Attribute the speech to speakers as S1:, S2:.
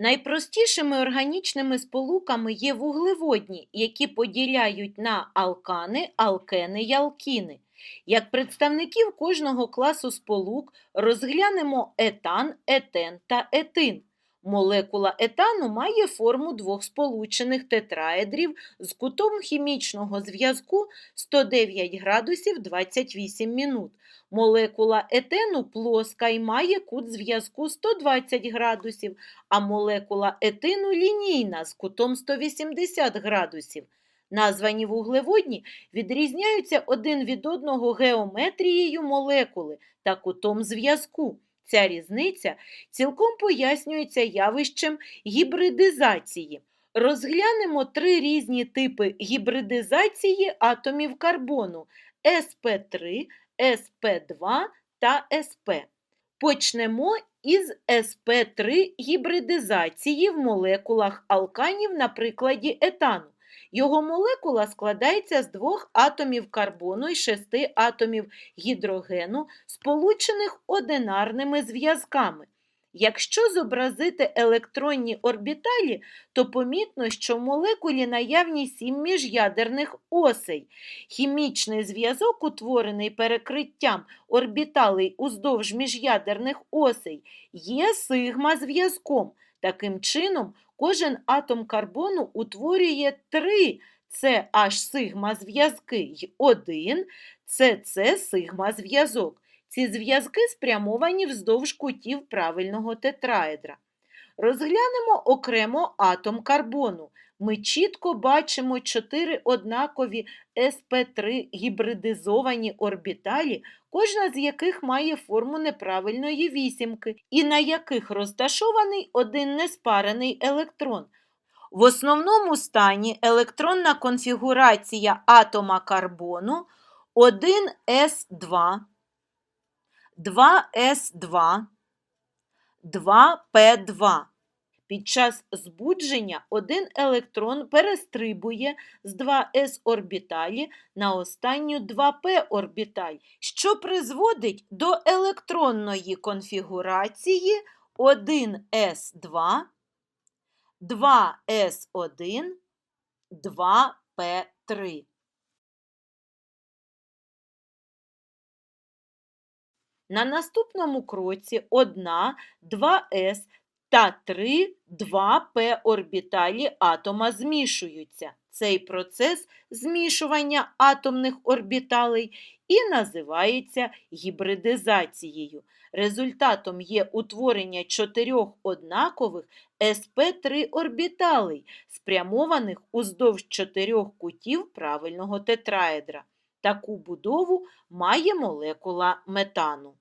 S1: Найпростішими органічними сполуками є вуглеводні, які поділяють на алкани, алкени й алкіни. Як представників кожного класу сполук розглянемо етан, етен та етин. Молекула етану має форму двох сполучених тетраедрів з кутом хімічного зв'язку 109 градусів 28 минут. Молекула етену плоска і має кут зв'язку 120 градусів, а молекула етину лінійна з кутом 180 градусів. Названі вуглеводні відрізняються один від одного геометрією молекули та кутом зв'язку. Ця різниця цілком пояснюється явищем гібридизації. Розглянемо три різні типи гібридизації атомів карбону sp3, sp2 та sp. Почнемо із sp3 гібридизації в молекулах алканів на прикладі етану. Його молекула складається з двох атомів карбону і шести атомів гідрогену, сполучених одинарними зв'язками. Якщо зобразити електронні орбіталі, то помітно, що в молекулі наявні сім міжядерних осей. Хімічний зв'язок, утворений перекриттям орбіталей уздовж міжядерних осей, є сигма-зв'язком. Таким чином, кожен атом карбону утворює три CH сигма зв'язки й один CC сигма зв'язок. Ці зв'язки спрямовані вздовж кутів правильного тетраедра. Розглянемо окремо атом карбону. Ми чітко бачимо чотири однакові sp3 гібридизовані орбіталі, кожна з яких має форму неправильної вісімки, і на яких розташований один неспарений електрон. В основному стані електронна конфігурація атома карбону 1s2, 2s2, 2p2. Під час збудження один електрон перестрибує з 2s орбіталі на останню 2p орбіталь, що призводить до електронної конфігурації 1s2, 2s1, 2p3. На наступному кроці 1, 2s та 3 2p орбіталі атома змішуються. Цей процес змішування атомних орбіталей і називається гібридизацією. Результатом є утворення чотирьох однакових sp3 орбіталей, спрямованих уздовж чотирьох кутів правильного тетраедра. Таку будову має молекула метану.